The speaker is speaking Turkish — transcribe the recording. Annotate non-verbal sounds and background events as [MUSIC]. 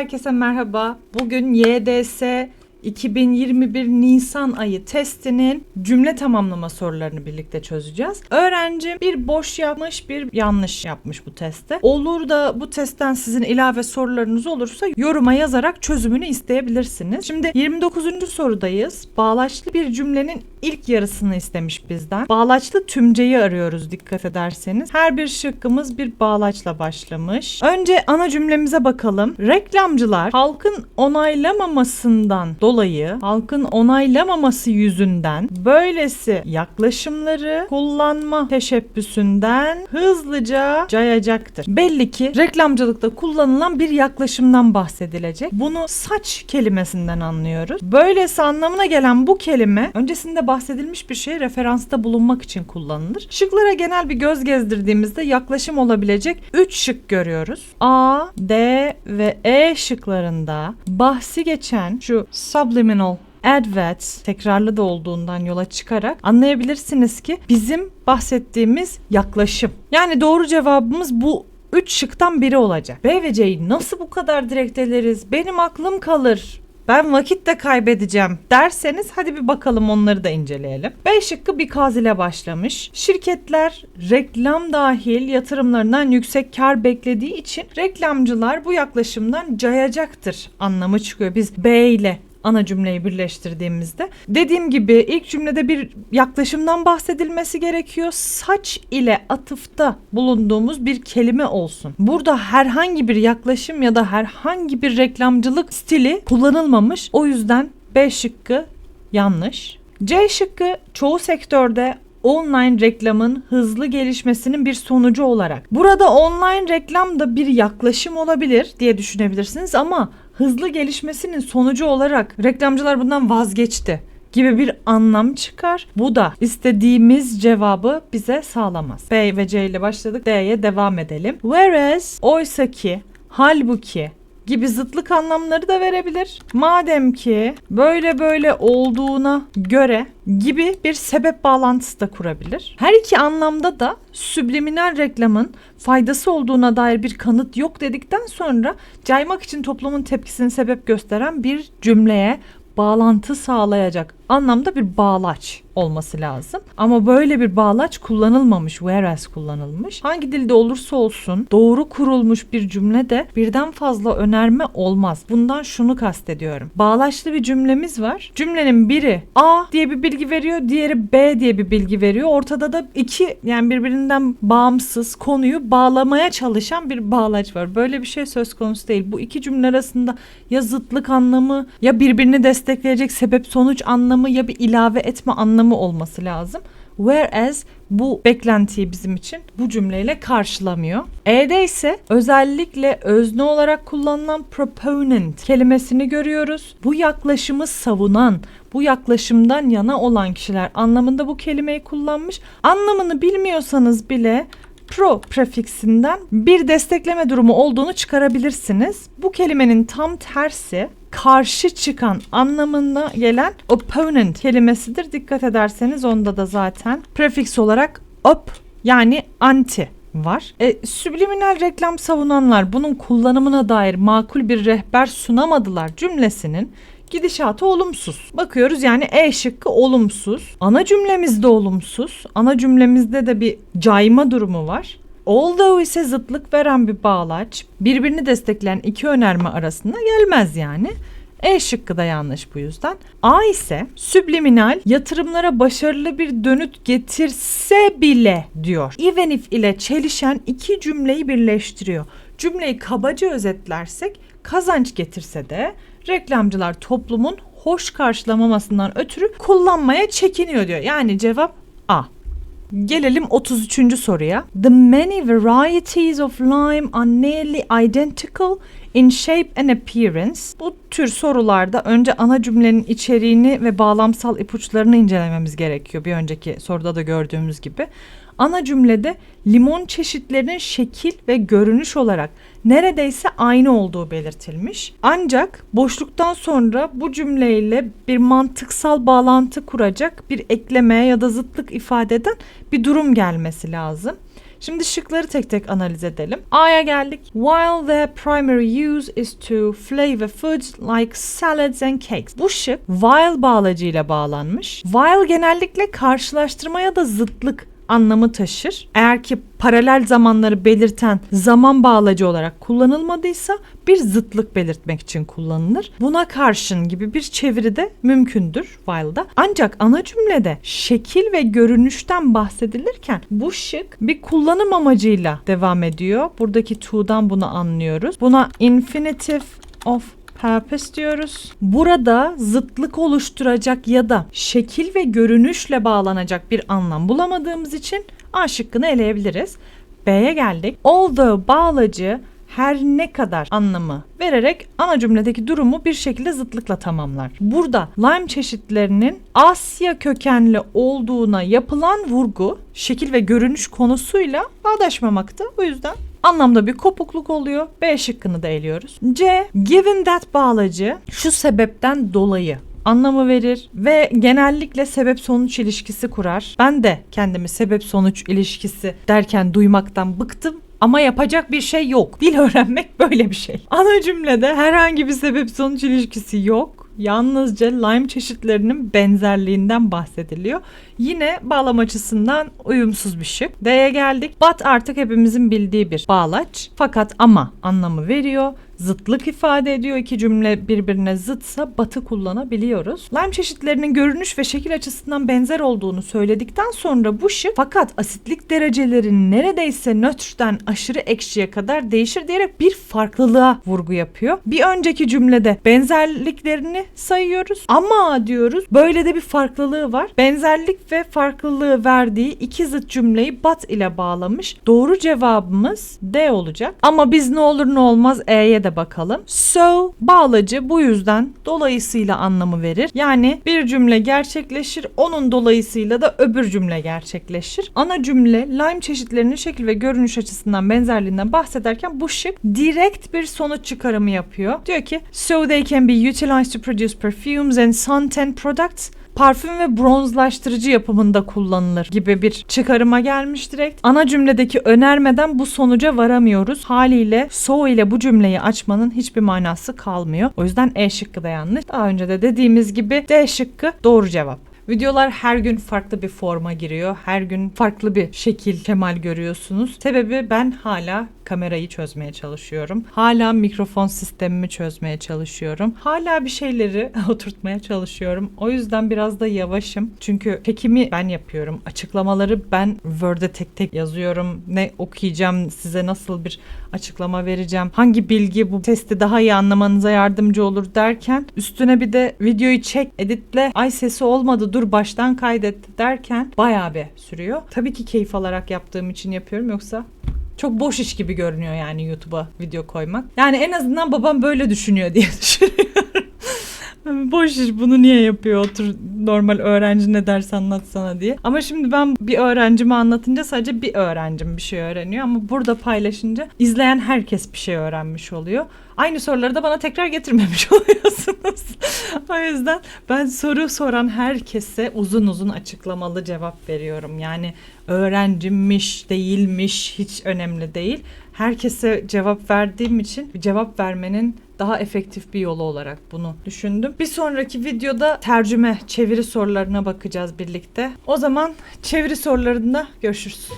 herkese merhaba. Bugün YDS 2021 Nisan ayı testinin cümle tamamlama sorularını birlikte çözeceğiz. Öğrenci bir boş yapmış, bir yanlış yapmış bu testte. Olur da bu testten sizin ilave sorularınız olursa yoruma yazarak çözümünü isteyebilirsiniz. Şimdi 29. sorudayız. Bağlaçlı bir cümlenin ilk yarısını istemiş bizden. Bağlaçlı tümceyi arıyoruz dikkat ederseniz. Her bir şıkkımız bir bağlaçla başlamış. Önce ana cümlemize bakalım. Reklamcılar halkın onaylamamasından dolayı, halkın onaylamaması yüzünden böylesi yaklaşımları kullanma teşebbüsünden hızlıca cayacaktır. Belli ki reklamcılıkta kullanılan bir yaklaşımdan bahsedilecek. Bunu saç kelimesinden anlıyoruz. Böylesi anlamına gelen bu kelime öncesinde bahsedilmiş bir şey referansta bulunmak için kullanılır. Şıklara genel bir göz gezdirdiğimizde yaklaşım olabilecek 3 şık görüyoruz. A, D ve E şıklarında bahsi geçen şu subliminal adverts tekrarlı da olduğundan yola çıkarak anlayabilirsiniz ki bizim bahsettiğimiz yaklaşım. Yani doğru cevabımız bu 3 şıktan biri olacak. B ve C'yi nasıl bu kadar direkt eleriz? Benim aklım kalır. Ben vakit de kaybedeceğim derseniz hadi bir bakalım onları da inceleyelim. B şıkkı bir kaz ile başlamış. Şirketler reklam dahil yatırımlarından yüksek kar beklediği için reklamcılar bu yaklaşımdan cayacaktır anlamı çıkıyor. Biz B ile ana cümleyi birleştirdiğimizde. Dediğim gibi ilk cümlede bir yaklaşımdan bahsedilmesi gerekiyor. Saç ile atıfta bulunduğumuz bir kelime olsun. Burada herhangi bir yaklaşım ya da herhangi bir reklamcılık stili kullanılmamış. O yüzden B şıkkı yanlış. C şıkkı çoğu sektörde online reklamın hızlı gelişmesinin bir sonucu olarak. Burada online reklam da bir yaklaşım olabilir diye düşünebilirsiniz ama hızlı gelişmesinin sonucu olarak reklamcılar bundan vazgeçti gibi bir anlam çıkar. Bu da istediğimiz cevabı bize sağlamaz. B ve C ile başladık. D'ye devam edelim. Whereas oysa ki halbuki gibi zıtlık anlamları da verebilir. Madem ki böyle böyle olduğuna göre gibi bir sebep bağlantısı da kurabilir. Her iki anlamda da subliminal reklamın faydası olduğuna dair bir kanıt yok dedikten sonra caymak için toplumun tepkisini sebep gösteren bir cümleye bağlantı sağlayacak anlamda bir bağlaç olması lazım. Ama böyle bir bağlaç kullanılmamış, whereas kullanılmış. Hangi dilde olursa olsun doğru kurulmuş bir cümlede birden fazla önerme olmaz. Bundan şunu kastediyorum. Bağlaçlı bir cümlemiz var. Cümlenin biri A diye bir bilgi veriyor, diğeri B diye bir bilgi veriyor. Ortada da iki yani birbirinden bağımsız konuyu bağlamaya çalışan bir bağlaç var. Böyle bir şey söz konusu değil. Bu iki cümle arasında ya zıtlık anlamı ya birbirini destekleyecek sebep sonuç anlamı ya bir ilave etme anlamı olması lazım. Whereas bu beklentiyi bizim için bu cümleyle karşılamıyor. E'de ise özellikle özne olarak kullanılan proponent kelimesini görüyoruz. Bu yaklaşımı savunan, bu yaklaşımdan yana olan kişiler anlamında bu kelimeyi kullanmış. Anlamını bilmiyorsanız bile pro prefiksinden bir destekleme durumu olduğunu çıkarabilirsiniz. Bu kelimenin tam tersi karşı çıkan anlamına gelen opponent kelimesidir. Dikkat ederseniz onda da zaten prefiks olarak op yani anti var. E, subliminal reklam savunanlar bunun kullanımına dair makul bir rehber sunamadılar cümlesinin gidişatı olumsuz. Bakıyoruz yani E şıkkı olumsuz. Ana cümlemizde olumsuz. Ana cümlemizde de bir cayma durumu var. Although ise zıtlık veren bir bağlaç birbirini destekleyen iki önerme arasında gelmez yani. E şıkkı da yanlış bu yüzden. A ise subliminal yatırımlara başarılı bir dönüt getirse bile diyor. Even if ile çelişen iki cümleyi birleştiriyor. Cümleyi kabaca özetlersek kazanç getirse de reklamcılar toplumun hoş karşılamamasından ötürü kullanmaya çekiniyor diyor. Yani cevap A. Gelelim 33. soruya. The many varieties of lime are nearly identical in shape and appearance. Bu tür sorularda önce ana cümlenin içeriğini ve bağlamsal ipuçlarını incelememiz gerekiyor. Bir önceki soruda da gördüğümüz gibi. Ana cümlede limon çeşitlerinin şekil ve görünüş olarak neredeyse aynı olduğu belirtilmiş. Ancak boşluktan sonra bu cümleyle bir mantıksal bağlantı kuracak bir ekleme ya da zıtlık ifade eden bir durum gelmesi lazım. Şimdi şıkları tek tek analiz edelim. A'ya geldik. While their primary use is to flavor foods like salads and cakes. Bu şık while bağlacıyla bağlanmış. While genellikle karşılaştırma ya da zıtlık anlamı taşır. Eğer ki paralel zamanları belirten zaman bağlacı olarak kullanılmadıysa bir zıtlık belirtmek için kullanılır. Buna karşın gibi bir çeviri de mümkündür while'da. Ancak ana cümlede şekil ve görünüşten bahsedilirken bu şık bir kullanım amacıyla devam ediyor. Buradaki to'dan bunu anlıyoruz. Buna infinitive of purpose diyoruz. Burada zıtlık oluşturacak ya da şekil ve görünüşle bağlanacak bir anlam bulamadığımız için A şıkkını eleyebiliriz. B'ye geldik. Although bağlacı her ne kadar anlamı vererek ana cümledeki durumu bir şekilde zıtlıkla tamamlar. Burada lime çeşitlerinin Asya kökenli olduğuna yapılan vurgu şekil ve görünüş konusuyla bağdaşmamakta. O yüzden anlamda bir kopukluk oluyor. B şıkkını da eliyoruz. C. Given that bağlacı şu sebepten dolayı anlamı verir ve genellikle sebep sonuç ilişkisi kurar. Ben de kendimi sebep sonuç ilişkisi derken duymaktan bıktım. Ama yapacak bir şey yok. Dil öğrenmek [LAUGHS] böyle bir şey. Ana cümlede herhangi bir sebep sonuç ilişkisi yok. Yalnızca lime çeşitlerinin benzerliğinden bahsediliyor. Yine bağlam açısından uyumsuz bir şık. D'ye geldik. But artık hepimizin bildiği bir bağlaç. Fakat ama anlamı veriyor. Zıtlık ifade ediyor. İki cümle birbirine zıtsa batı kullanabiliyoruz. Lime çeşitlerinin görünüş ve şekil açısından benzer olduğunu söyledikten sonra bu şık fakat asitlik dereceleri neredeyse nötrden aşırı ekşiye kadar değişir diyerek bir farklılığa vurgu yapıyor. Bir önceki cümlede benzerliklerini sayıyoruz ama diyoruz böyle de bir farklılığı var. Benzerlik ve farklılığı verdiği iki zıt cümleyi but ile bağlamış. Doğru cevabımız D olacak. Ama biz ne olur ne olmaz E'ye de bakalım. So bağlacı bu yüzden dolayısıyla anlamı verir. Yani bir cümle gerçekleşir, onun dolayısıyla da öbür cümle gerçekleşir. Ana cümle lime çeşitlerinin şekil ve görünüş açısından benzerliğinden bahsederken bu şık direkt bir sonuç çıkarımı yapıyor. Diyor ki so they can be utilized to produce perfumes and suntan products parfüm ve bronzlaştırıcı yapımında kullanılır gibi bir çıkarıma gelmiş direkt. Ana cümledeki önermeden bu sonuca varamıyoruz. Haliyle so ile bu cümleyi açmanın hiçbir manası kalmıyor. O yüzden E şıkkı da yanlış. Daha önce de dediğimiz gibi D şıkkı doğru cevap. Videolar her gün farklı bir forma giriyor. Her gün farklı bir şekil kemal görüyorsunuz. Sebebi ben hala kamerayı çözmeye çalışıyorum. Hala mikrofon sistemimi çözmeye çalışıyorum. Hala bir şeyleri [LAUGHS] oturtmaya çalışıyorum. O yüzden biraz da yavaşım. Çünkü çekimi ben yapıyorum. Açıklamaları ben Word'e tek tek yazıyorum. Ne okuyacağım, size nasıl bir açıklama vereceğim. Hangi bilgi bu testi daha iyi anlamanıza yardımcı olur derken üstüne bir de videoyu çek, editle. Ay sesi olmadı dur baştan kaydet derken bayağı bir sürüyor. Tabii ki keyif alarak yaptığım için yapıyorum yoksa çok boş iş gibi görünüyor yani YouTube'a video koymak. Yani en azından babam böyle düşünüyor diye [LAUGHS] düşünüyorum. Boş iş bunu niye yapıyor otur normal öğrenci ne ders anlatsana diye. Ama şimdi ben bir öğrencime anlatınca sadece bir öğrencim bir şey öğreniyor ama burada paylaşınca izleyen herkes bir şey öğrenmiş oluyor. Aynı soruları da bana tekrar getirmemiş [LAUGHS] oluyorsunuz. o yüzden ben soru soran herkese uzun uzun açıklamalı cevap veriyorum. Yani öğrencimmiş değilmiş hiç önemli değil. Herkese cevap verdiğim için cevap vermenin daha efektif bir yolu olarak bunu düşündüm. Bir sonraki videoda tercüme, çeviri sorularına bakacağız birlikte. O zaman çeviri sorularında görüşürüz.